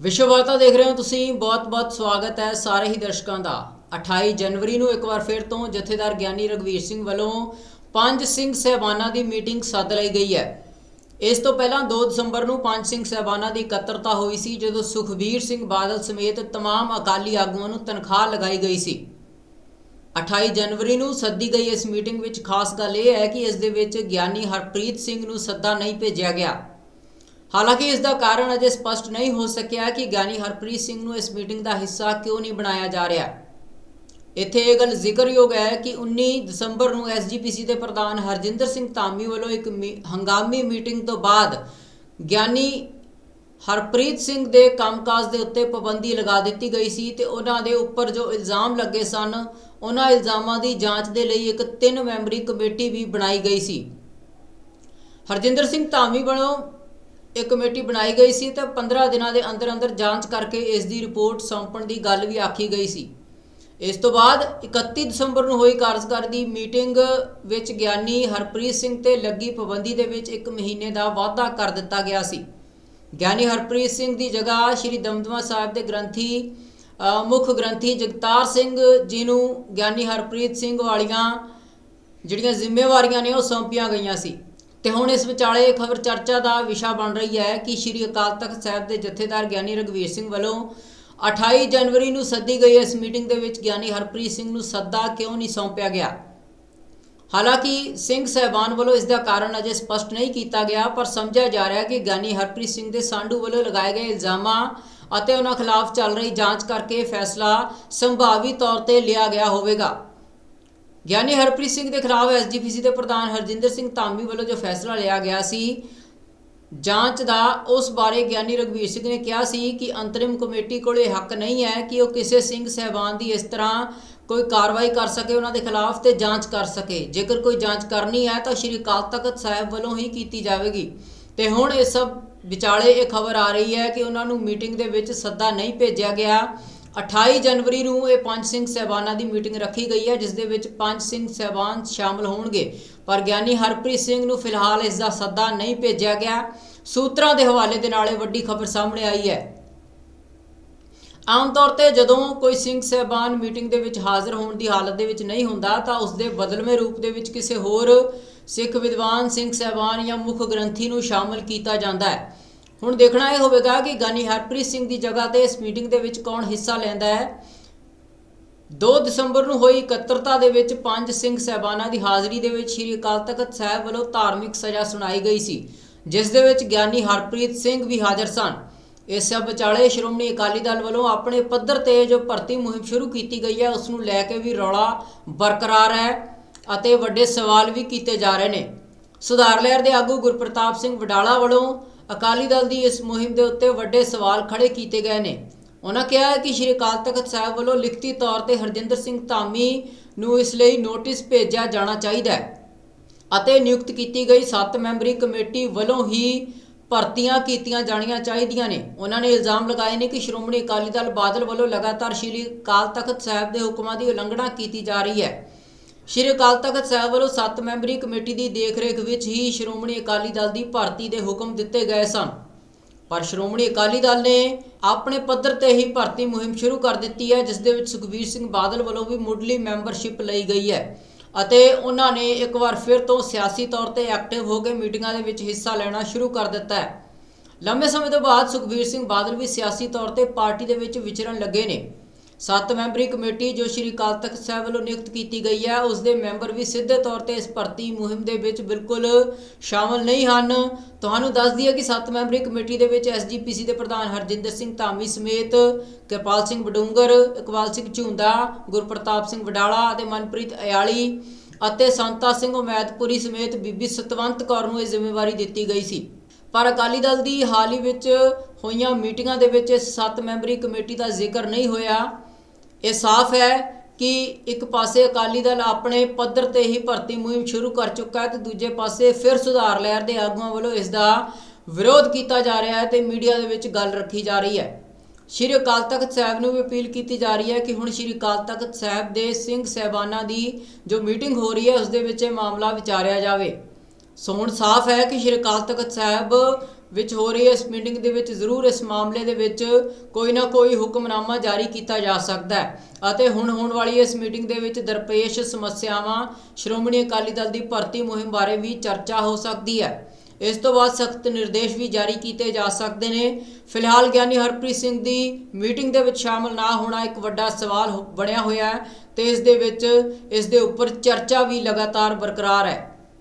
ਵਿਸ਼ਵ ਵਾਰਤਾ ਦੇਖ ਰਹੇ ਹੋ ਤੁਸੀਂ ਬਹੁਤ-ਬਹੁਤ ਸਵਾਗਤ ਹੈ ਸਾਰੇ ਹੀ ਦਰਸ਼ਕਾਂ ਦਾ 28 ਜਨਵਰੀ ਨੂੰ ਇੱਕ ਵਾਰ ਫਿਰ ਤੋਂ ਜਥੇਦਾਰ ਗਿਆਨੀ ਰਗਵੀਰ ਸਿੰਘ ਵੱਲੋਂ ਪੰਜ ਸਿੰਘ ਸਹਿਬਾਨਾਂ ਦੀ ਮੀਟਿੰਗ ਸੱਦ ਲਈ ਗਈ ਹੈ ਇਸ ਤੋਂ ਪਹਿਲਾਂ 2 ਦਸੰਬਰ ਨੂੰ ਪੰਜ ਸਿੰਘ ਸਹਿਬਾਨਾਂ ਦੀ ਇਕੱਤਰਤਾ ਹੋਈ ਸੀ ਜਦੋਂ ਸੁਖਬੀਰ ਸਿੰਘ ਬਾਦਲ ਸਮੇਤ तमाम ਅਕਾਲੀ ਆਗੂਆਂ ਨੂੰ ਤਨਖਾਹ ਲਗਾਈ ਗਈ ਸੀ 28 ਜਨਵਰੀ ਨੂੰ ਸੱਦੀ ਗਈ ਇਸ ਮੀਟਿੰਗ ਵਿੱਚ ਖਾਸ ਗੱਲ ਇਹ ਹੈ ਕਿ ਇਸ ਦੇ ਵਿੱਚ ਗਿਆਨੀ ਹਰਪ੍ਰੀਤ ਸਿੰਘ ਨੂੰ ਸੱਦਾ ਨਹੀਂ ਭੇਜਿਆ ਗਿਆ ਹਾਲਾਂਕਿ ਇਸ ਦਾ ਕਾਰਨ ਅਜੇ ਸਪਸ਼ਟ ਨਹੀਂ ਹੋ ਸਕਿਆ ਕਿ ਗਿਆਨੀ ਹਰਪ੍ਰੀਤ ਸਿੰਘ ਨੂੰ ਇਸ ਮੀਟਿੰਗ ਦਾ ਹਿੱਸਾ ਕਿਉਂ ਨਹੀਂ ਬਣਾਇਆ ਜਾ ਰਿਹਾ। ਇੱਥੇ ਇਹ ਗੱਲ ਜ਼ਿਕਰਯੋਗ ਹੈ ਕਿ 19 ਦਸੰਬਰ ਨੂੰ ਐਸਜੀਪੀਸੀ ਦੇ ਪ੍ਰਧਾਨ ਹਰਜਿੰਦਰ ਸਿੰਘ ਧਾਮੀ ਵੱਲੋਂ ਇੱਕ ਮੀ- ਹੰਗਾਮੀ ਮੀਟਿੰਗ ਤੋਂ ਬਾਅਦ ਗਿਆਨੀ ਹਰਪ੍ਰੀਤ ਸਿੰਘ ਦੇ ਕੰਮਕਾਜ ਦੇ ਉੱਤੇ ਪਾਬੰਦੀ ਲਗਾ ਦਿੱਤੀ ਗਈ ਸੀ ਤੇ ਉਹਨਾਂ ਦੇ ਉੱਪਰ ਜੋ ਇਲਜ਼ਾਮ ਲੱਗੇ ਸਨ, ਉਹਨਾਂ ਇਲਜ਼ਾਮਾਂ ਦੀ ਜਾਂਚ ਦੇ ਲਈ ਇੱਕ ਤਿੰਨ ਮੈਂਬਰੀ ਕਮੇਟੀ ਵੀ ਬਣਾਈ ਗਈ ਸੀ। ਹਰਜਿੰਦਰ ਸਿੰਘ ਧਾਮੀ ਵੱਲੋਂ ਇਹ ਕਮੇਟੀ ਬਣਾਈ ਗਈ ਸੀ ਤੇ 15 ਦਿਨਾਂ ਦੇ ਅੰਦਰ ਅੰਦਰ ਜਾਂਚ ਕਰਕੇ ਇਸ ਦੀ ਰਿਪੋਰਟ ਸੌਂਪਣ ਦੀ ਗੱਲ ਵੀ ਆਖੀ ਗਈ ਸੀ। ਇਸ ਤੋਂ ਬਾਅਦ 31 ਦਸੰਬਰ ਨੂੰ ਹੋਈ ਕਾਰਜਕਾਰੀ ਦੀ ਮੀਟਿੰਗ ਵਿੱਚ ਗਿਆਨੀ ਹਰਪ੍ਰੀਤ ਸਿੰਘ ਤੇ ਲੱਗੀ ਪਾਬੰਦੀ ਦੇ ਵਿੱਚ ਇੱਕ ਮਹੀਨੇ ਦਾ ਵਾਅਦਾ ਕਰ ਦਿੱਤਾ ਗਿਆ ਸੀ। ਗਿਆਨੀ ਹਰਪ੍ਰੀਤ ਸਿੰਘ ਦੀ ਜਗ੍ਹਾ ਸ਼੍ਰੀ ਦਮਦਮਾ ਸਾਹਿਬ ਦੇ ਗ੍ਰੰਥੀ ਮੁੱਖ ਗ੍ਰੰਥੀ ਜਗਤਾਰ ਸਿੰਘ ਜੀ ਨੂੰ ਗਿਆਨੀ ਹਰਪ੍ਰੀਤ ਸਿੰਘ ਵਾਲੀਆਂ ਜਿਹੜੀਆਂ ਜ਼ਿੰਮੇਵਾਰੀਆਂ ਨੇ ਉਹ ਸੌਂਪੀਆਂ ਗਈਆਂ ਸੀ। ਤੇ ਹੁਣ ਇਸ ਵਿਚਾਲੇ ਖਬਰ ਚਰਚਾ ਦਾ ਵਿਸ਼ਾ ਬਣ ਰਹੀ ਹੈ ਕਿ ਸ਼੍ਰੀ ਅਕਾਲ ਤਖਤ ਸਾਹਿਬ ਦੇ ਜਥੇਦਾਰ ਗਿਆਨੀ ਰਗਵੀਰ ਸਿੰਘ ਵੱਲੋਂ 28 ਜਨਵਰੀ ਨੂੰ ਸੱਦੀ ਗਈ ਇਸ ਮੀਟਿੰਗ ਦੇ ਵਿੱਚ ਗਿਆਨੀ ਹਰਪ੍ਰੀਤ ਸਿੰਘ ਨੂੰ ਸੱਦਾ ਕਿਉਂ ਨਹੀਂ ਸੌਂਪਿਆ ਗਿਆ? ਹਾਲਾਂਕਿ ਸਿੰਘ ਸਹਿਬਾਨ ਵੱਲੋਂ ਇਸ ਦਾ ਕਾਰਨ ਅਜੇ ਸਪਸ਼ਟ ਨਹੀਂ ਕੀਤਾ ਗਿਆ, ਪਰ ਸਮਝਿਆ ਜਾ ਰਿਹਾ ਹੈ ਕਿ ਗਿਆਨੀ ਹਰਪ੍ਰੀਤ ਸਿੰਘ ਦੇ ਸਾਂਢੂ ਵੱਲੋਂ ਲਗਾਏ ਗਏ ਇਲਜ਼ਾਮਾਂ ਅਤੇ ਉਹਨਾਂ ਖਿਲਾਫ ਚੱਲ ਰਹੀ ਜਾਂਚ ਕਰਕੇ ਫੈਸਲਾ ਸੰਭਾਵੀ ਤੌਰ ਤੇ ਲਿਆ ਗਿਆ ਹੋਵੇਗਾ। ਗਿਆਨੀ ਹਰਪ੍ਰੀਤ ਸਿੰਘ ਦੇ ਖਿਲਾਫ ਐਸਜੀਪੀਸੀ ਦੇ ਪ੍ਰਧਾਨ ਹਰਜਿੰਦਰ ਸਿੰਘ ਧਾਮੀ ਵੱਲੋਂ ਜੋ ਫੈਸਲਾ ਲਿਆ ਗਿਆ ਸੀ, ਜਾਂਚ ਦਾ ਉਸ ਬਾਰੇ ਗਿਆਨੀ ਰਗਵੀਰ ਸਿੰਘ ਨੇ ਕਿਹਾ ਸੀ ਕਿ ਅੰਤਰਿਮ ਕਮੇਟੀ ਕੋਲ ਇਹ ਹੱਕ ਨਹੀਂ ਹੈ ਕਿ ਉਹ ਕਿਸੇ ਸਿੰਘ ਸਹਿਬਾਨ ਦੀ ਇਸ ਤਰ੍ਹਾਂ ਕੋਈ ਕਾਰਵਾਈ ਕਰ ਸਕੇ, ਉਹਨਾਂ ਦੇ ਖਿਲਾਫ ਤੇ ਜਾਂਚ ਕਰ ਸਕੇ। ਜੇਕਰ ਕੋਈ ਜਾਂਚ ਕਰਨੀ ਹੈ ਤਾਂ ਸ਼੍ਰੀ ਅਕਾਲ ਤਖਤ ਸਾਹਿਬ ਵੱਲੋਂ ਹੀ ਕੀਤੀ ਜਾਵੇਗੀ। ਤੇ ਹੁਣ ਇਹ ਸਭ ਵਿਚਾਲੇ ਇਹ ਖਬਰ ਆ ਰਹੀ ਹੈ ਕਿ ਉਹਨਾਂ ਨੂੰ ਮੀਟਿੰਗ ਦੇ ਵਿੱਚ ਸੱਦਾ ਨਹੀਂ ਭੇਜਿਆ ਗਿਆ। 28 ਜਨਵਰੀ ਨੂੰ ਇਹ ਪੰਜ ਸਿੰਘ ਸਹਿਬਾਨਾਂ ਦੀ ਮੀਟਿੰਗ ਰੱਖੀ ਗਈ ਹੈ, ਜਿਸ ਦੇ ਵਿੱਚ ਪੰਜ ਸਿੰਘ ਸਹਿਬਾਨ ਸ਼ਾਮਲ ਹੋਣਗੇ। ਪਰ ਗਿਆਨੀ ਹਰਪ੍ਰੀਤ ਸਿੰਘ ਨੂੰ ਫਿਲਹਾਲ ਇਸ ਦਾ ਸੱਦਾ ਨਹੀਂ ਭੇਜਿਆ ਗਿਆ। ਸੂਤਰਾਂ ਦੇ ਹਵਾਲੇ ਦੇ ਨਾਲ ਇਹ ਵੱਡੀ ਖਬਰ ਸਾਹਮਣੇ ਆਈ ਹੈ। ਆਮ ਤੌਰ ਤੇ ਜਦੋਂ ਕੋਈ ਸਿੰਘ ਸਹਿਬਾਨ ਮੀਟਿੰਗ ਦੇ ਵਿੱਚ ਹਾਜ਼ਰ ਹੋਣ ਦੀ ਹਾਲਤ ਦੇ ਵਿੱਚ ਨਹੀਂ ਹੁੰਦਾ, ਤਾਂ ਉਸ ਦੇ ਬਦਲਵੇਂ ਰੂਪ ਦੇ ਵਿੱਚ ਕਿਸੇ ਹੋਰ ਸਿੱਖ ਵਿਦਵਾਨ, ਸਿੰਘ ਸਹਿਬਾਨ ਜਾਂ ਮੁੱਖ ਗ੍ਰੰਥੀ ਨੂੰ ਸ਼ਾਮਲ ਕੀਤਾ ਜਾਂਦਾ ਹੈ। ਹੁਣ ਦੇਖਣਾ ਇਹ ਹੋਵੇਗਾ ਕਿ ਗਾਨੀ ਹਰਪ੍ਰੀਤ ਸਿੰਘ ਦੀ ਜਗ੍ਹਾ ਤੇ ਇਸ ਮੀਟਿੰਗ ਦੇ ਵਿੱਚ ਕੌਣ ਹਿੱਸਾ ਲੈਂਦਾ ਹੈ। 2 ਦਸੰਬਰ ਨੂੰ ਹੋਈ ਇਕੱਤਰਤਾ ਦੇ ਵਿੱਚ ਪੰਜ ਸਿੰਘ ਸਹਿਬਾਨਾਂ ਦੀ ਹਾਜ਼ਰੀ ਦੇ ਵਿੱਚ ਸ੍ਰੀ ਅਕਾਲ ਤਖਤ ਸਾਹਿਬ ਵੱਲੋਂ ਧਾਰਮਿਕ ਸਜ਼ਾ ਸੁਣਾਈ ਗਈ ਸੀ, ਜਿਸ ਦੇ ਵਿੱਚ ਗਿਆਨੀ ਹਰਪ੍ਰੀਤ ਸਿੰਘ ਵੀ ਹਾਜ਼ਰ ਸਨ। ਇਸ ਸਭ ਵਿਚਾਲੇ ਸ਼੍ਰੋਮਣੀ ਅਕਾਲੀ ਦਲ ਵੱਲੋਂ ਆਪਣੇ ਪੱਧਰ ਤੇ ਜੋ ਭਰਤੀ ਮੁਹਿੰਮ ਸ਼ੁਰੂ ਕੀਤੀ ਗਈ ਹੈ, ਉਸ ਨੂੰ ਲੈ ਕੇ ਵੀ ਰੌਲਾ ਬਰਕਰਾਰ ਹੈ ਅਤੇ ਵੱਡੇ ਸਵਾਲ ਵੀ ਕੀਤੇ ਜਾ ਰਹੇ ਨੇ। ਸੁਧਾਰ ਲਹਿਰ ਦੇ ਆਗੂ ਗੁਰਪ੍ਰਤਾਪ ਸਿੰਘ ਵਡਾਲਾ ਵੱਲੋਂ ਅਕਾਲੀ ਦਲ ਦੀ ਇਸ ਮੁਹਿੰਮ ਦੇ ਉੱਤੇ ਵੱਡੇ ਸਵਾਲ ਖੜੇ ਕੀਤੇ ਗਏ ਨੇ। ਉਹਨਾਂ ਕਿਹਾ ਹੈ ਕਿ ਸ਼੍ਰੀ ਅਕਾਲ ਤਖਤ ਸਾਹਿਬ ਵੱਲੋਂ ਲਿਖਤੀ ਤੌਰ ਤੇ ਹਰਜਿੰਦਰ ਸਿੰਘ ਧਾਮੀ ਨੂੰ ਇਸ ਲਈ ਨੋਟਿਸ ਭੇਜਿਆ ਜਾਣਾ ਚਾਹੀਦਾ ਹੈ ਅਤੇ ਨਿਯੁਕਤ ਕੀਤੀ ਗਈ 7 ਮੈਂਬਰੀ ਕਮੇਟੀ ਵੱਲੋਂ ਹੀ ਭਰਤੀਆਂ ਕੀਤੀਆਂ ਜਾਣੀਆਂ ਚਾਹੀਦੀਆਂ ਨੇ। ਉਹਨਾਂ ਨੇ ਇਲਜ਼ਾਮ ਲਗਾਏ ਨੇ ਕਿ ਸ਼੍ਰੋਮਣੀ ਅਕਾਲੀ ਦਲ ਬਾਦਲ ਵੱਲੋਂ ਲਗਾਤਾਰ ਸ਼੍ਰੀ ਅਕਾਲ ਤਖਤ ਸਾਹਿਬ ਦੇ ਹੁਕਮਾਂ ਦੀ ਉਲੰਘਣਾ ਕੀਤੀ ਜਾ ਰਹੀ ਹੈ। ਸ਼੍ਰੀ ਅਕਾਲ ਤਖਤ ਸਾਹਿਬ ਵੱਲੋਂ 7 ਮੈਂਬਰੀ ਕਮੇਟੀ ਦੀ ਦੇਖਰੇਖ ਵਿੱਚ ਹੀ ਸ਼੍ਰੋਮਣੀ ਅਕਾਲੀ ਦਲ ਦੀ ਭਰਤੀ ਦੇ ਹੁਕਮ ਦਿੱਤੇ ਗਏ ਸਨ। ਪਰ ਸ਼੍ਰੋਮਣੀ ਅਕਾਲੀ ਦਲ ਨੇ ਆਪਣੇ ਪੱਧਰ ਤੇ ਹੀ ਭਰਤੀ ਮੁਹਿੰਮ ਸ਼ੁਰੂ ਕਰ ਦਿੱਤੀ ਹੈ, ਜਿਸ ਦੇ ਵਿੱਚ ਸੁਖਬੀਰ ਸਿੰਘ ਬਾਦਲ ਵੱਲੋਂ ਵੀ ਮੁੱਢਲੀ ਮੈਂਬਰਸ਼ਿਪ ਲਈ ਗਈ ਹੈ ਅਤੇ ਉਹਨਾਂ ਨੇ ਇੱਕ ਵਾਰ ਫਿਰ ਤੋਂ ਸਿਆਸੀ ਤੌਰ ਤੇ ਐਕਟਿਵ ਹੋ ਕੇ ਮੀਟਿੰਗਾਂ ਦੇ ਵਿੱਚ ਹਿੱਸਾ ਲੈਣਾ ਸ਼ੁਰੂ ਕਰ ਦਿੱਤਾ ਹੈ। ਲੰਬੇ ਸਮੇਂ ਤੋਂ ਬਾਅਦ ਸੁਖਬੀਰ ਸਿੰਘ ਬਾਦਲ ਵੀ ਸਿਆਸੀ ਤੌਰ ਤੇ ਪਾਰਟੀ ਦੇ ਵਿੱਚ ਵਿਚਰਨ ਲੱਗੇ ਨੇ। ਸੱਤ ਮੈਂਬਰੀ ਕਮੇਟੀ ਜੋ ਸ਼੍ਰੀ ਅਕਾਲ ਤਖਤ ਸਾਹਿਬ ਵੱਲੋਂ ਨਿਯੁਕਤ ਕੀਤੀ ਗਈ ਹੈ, ਉਸ ਦੇ ਮੈਂਬਰ ਵੀ ਸਿੱਧੇ ਤੌਰ ਤੇ ਇਸ ਭਰਤੀ ਮੁਹਿੰਮ ਦੇ ਵਿੱਚ ਬਿਲਕੁਲ ਸ਼ਾਮਲ ਨਹੀਂ ਹਨ। ਤੁਹਾਨੂੰ ਦੱਸ ਦਈਏ ਕਿ ਸੱਤ ਮੈਂਬਰੀ ਕਮੇਟੀ ਦੇ ਵਿੱਚ ਐਸਜੀਪੀਸੀ ਦੇ ਪ੍ਰਧਾਨ ਹਰਜਿੰਦਰ ਸਿੰਘ ਧਾਮੀ ਸਮੇਤ ਕਿਰਪਾਲ ਸਿੰਘ ਬਡੂੰਗਰ ਇਕਬਾਲ ਸਿੰਘ ਝੁੰਦਾ, ਗੁਰਪ੍ਰਤਾਪ ਸਿੰਘ ਵਡਾਲਾ ਅਤੇ ਮਨਪ੍ਰੀਤ ਅਯਾਲੀ ਅਤੇ ਸੰਤਾ ਸਿੰਘ ਉਮੈਦਪੁਰੀ ਸਮੇਤ ਬੀਬੀ ਸਤਵੰਤ ਕੌਰ ਨੂੰ ਇਹ ਜ਼ਿੰਮੇਵਾਰੀ ਦਿੱਤੀ ਗਈ ਸੀ। ਪਰ ਅਕਾਲੀ ਦਲ ਦੀ ਹਾਲ ਹੀ ਵਿੱਚ ਹੋਈਆਂ ਮੀਟਿੰਗਾਂ ਦੇ ਵਿੱਚ ਇਸ ਸੱਤ ਮੈਂਬਰੀ ਕਮੇਟੀ ਦਾ ਜ਼ਿਕਰ ਨਹੀਂ ਹੋਇਆ। ਇਹ ਸਾਫ਼ ਹੈ ਕਿ ਇੱਕ ਪਾਸੇ ਅਕਾਲੀ ਦਲ ਆਪਣੇ ਪੱਧਰ ਤੇ ਹੀ ਭਰਤੀ ਮੁਹਿੰਮ ਸ਼ੁਰੂ ਕਰ ਚੁੱਕਾ ਹੈ ਤੇ ਦੂਜੇ ਪਾਸੇ ਫਿਰ ਸੁਧਾਰ ਲਹਿਰ ਦੇ ਆਗੂਆਂ ਵੱਲੋਂ ਇਸ ਦਾ ਵਿਰੋਧ ਕੀਤਾ ਜਾ ਰਿਹਾ ਹੈ ਤੇ ਮੀਡੀਆ ਦੇ ਵਿੱਚ ਗੱਲ ਰੱਖੀ ਜਾ ਰਹੀ ਹੈ। ਸ਼੍ਰੀ ਅਕਾਲ ਤਖਤ ਸਾਹਿਬ ਨੂੰ ਵੀ ਅਪੀਲ ਕੀਤੀ ਜਾ ਰਹੀ ਹੈ ਕਿ ਹੁਣ ਸ਼੍ਰੀ ਅਕਾਲ ਤਖਤ ਸਾਹਿਬ ਦੇ ਸਿੰਘ ਸਹਿਬਾਨਾਂ ਦੀ ਜੋ ਮੀਟਿੰਗ ਹੋ ਰਹੀ ਹੈ, ਉਸ ਦੇ ਵਿੱਚ ਇਹ ਮਾਮਲਾ ਵਿਚਾਰਿਆ ਜਾਵੇ। ਸੋ ਹੁਣ ਸਾਫ਼ ਹੈ ਕਿ ਸ਼੍ਰੀ ਅਕਾਲ ਤਖਤ ਸਾਹਿਬ ਵਿੱਚ ਹੋ ਰਹੀ ਇਸ ਮੀਟਿੰਗ ਦੇ ਵਿੱਚ ਜ਼ਰੂਰ ਇਸ ਮਾਮਲੇ ਦੇ ਵਿੱਚ ਕੋਈ ਨਾ ਕੋਈ ਹੁਕਮਨਾਮਾ ਜਾਰੀ ਕੀਤਾ ਜਾ ਸਕਦਾ ਹੈ। ਅਤੇ ਹੁਣ ਹੋਣ ਵਾਲੀ ਇਸ ਮੀਟਿੰਗ ਦੇ ਵਿੱਚ ਦਰਪੇਸ਼ ਸਮੱਸਿਆਵਾਂ, ਸ਼੍ਰੋਮਣੀ ਅਕਾਲੀ ਦਲ ਦੀ ਭਰਤੀ ਮੁਹਿੰਮ ਬਾਰੇ ਵੀ ਚਰਚਾ ਹੋ ਸਕਦੀ ਹੈ। ਇਸ ਤੋਂ ਬਾਅਦ ਸਖਤ ਨਿਰਦੇਸ਼ ਵੀ ਜਾਰੀ ਕੀਤੇ ਜਾ ਸਕਦੇ ਨੇ। ਫਿਲਹਾਲ ਗਿਆਨੀ ਹਰਪ੍ਰੀਤ ਸਿੰਘ ਦੀ ਮੀਟਿੰਗ ਦੇ ਵਿੱਚ ਸ਼ਾਮਲ ਨਾ ਹੋਣਾ ਇੱਕ ਵੱਡਾ ਸਵਾਲ ਬਣਿਆ ਹੋਇਆ ਹੈ ਤੇ ਇਸ ਦੇ ਵਿੱਚ ਇਸ ਦੇ ਉੱਪਰ ਚਰਚਾ ਵੀ ਲਗਾਤਾਰ ਬਰਕਰਾਰ ਹੈ।